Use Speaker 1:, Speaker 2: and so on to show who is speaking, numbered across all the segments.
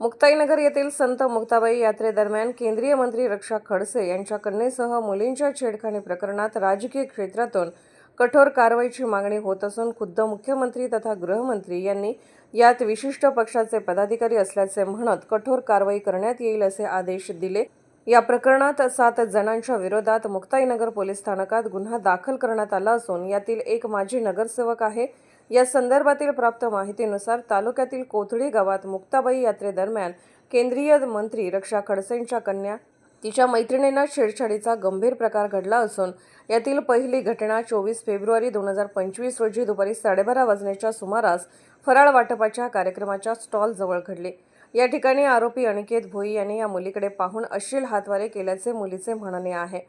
Speaker 1: मुक्ताईनगर येथील संत मुक्ताबाई यात्रेदरम्यान केंद्रीय मंत्री रक्षा खडसे यांच्या कन्येसह मुलींच्या छेडखानी प्रकरणात राजकीय क्षेत्रातून कठोर कारवाईची मागणी होत असून खुद्द मुख्यमंत्री तथा गृहमंत्री यांनी यात विशिष्ट पक्षाचे पदाधिकारी असल्याचे म्हणत कठोर कारवाई करण्यात येईल असे आदेश दिले. या प्रकरणात सात जणांच्या विरोधात मुक्ताईनगर पोलीस स्थानकात गुन्हा दाखल करण्यात आला असून यातील एक माजी नगरसेवक आहे. या संदर्भातील प्राप्त माहितीनुसार तालुक्यातील कोथळी गावात मुक्ताबाई यात्रेदरम्यान केंद्रीय मंत्री रक्षा खडसेंच्या कन्या तिच्या मैत्रिणींना छेडछाडीचा गंभीर प्रकार घडला असून यातील पहिली घटना चोवीस फेब्रुवारी दोन हजार पंचवीस रोजी दुपारी साडेबारा वाजण्याच्या सुमारास फराळ वाटपाच्या कार्यक्रमाच्या स्टॉलजवळ घडली. या ठिकाणी आरोपी अनिकेत भोई यांनी या मुलीकडे पाहून अश्लील हातवारे केल्याचे मुलीचे म्हणणे आहे.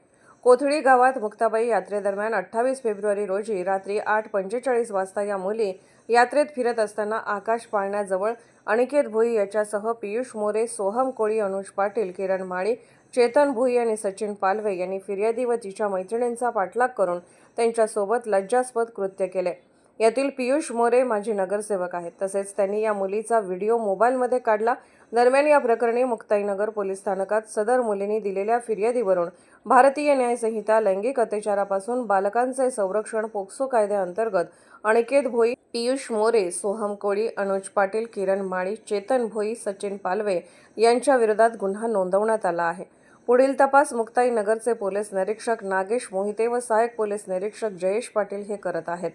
Speaker 1: कोथळी गावात मुक्ताबाई यात्रेदरम्यान अठ्ठावीस फेब्रुवारी रोजी रात्री आठ पंचेचाळीस वाजता या मुली यात्रेत फिरत असताना आकाश पाळण्याजवळ अनिकेत भोई याच्यासह पियुष मोरे सोहम कोळी अनुज पाटील किरण माळी चेतन भोई आणि सचिन पालवे यांनी फिर्यादी व तिच्या मैत्रिणींचा पाठलाग करून त्यांच्यासोबत लज्जास्पद कृत्य केले. यातील पियुष मोरे माजी नगरसेवक आहेत. तसेच त्यांनी या मुलीचा व्हिडिओ मोबाईलमध्ये काढला. दरम्यान या प्रकरणी मुक्ताईनगर पोलीस स्थानकात सदर मुलींनी दिलेल्या फिर्यादीवरून भारतीय न्यायसंहिता लैंगिक अत्याचारापासून बालकांचे संरक्षण पोक्सो कायद्याअंतर्गत अनिकेत भोई पियुष मोरे सोहम कोळी अनुज पाटील किरण माळी चेतन भोई सचिन पालवे यांच्या विरोधात गुन्हा नोंदवण्यात आला आहे. पुढील तपास मुक्ताई नगरचे पोलीस निरीक्षक नागेश मोहिते व सहाय्यक पोलीस निरीक्षक जयेश पाटील हे करत आहेत.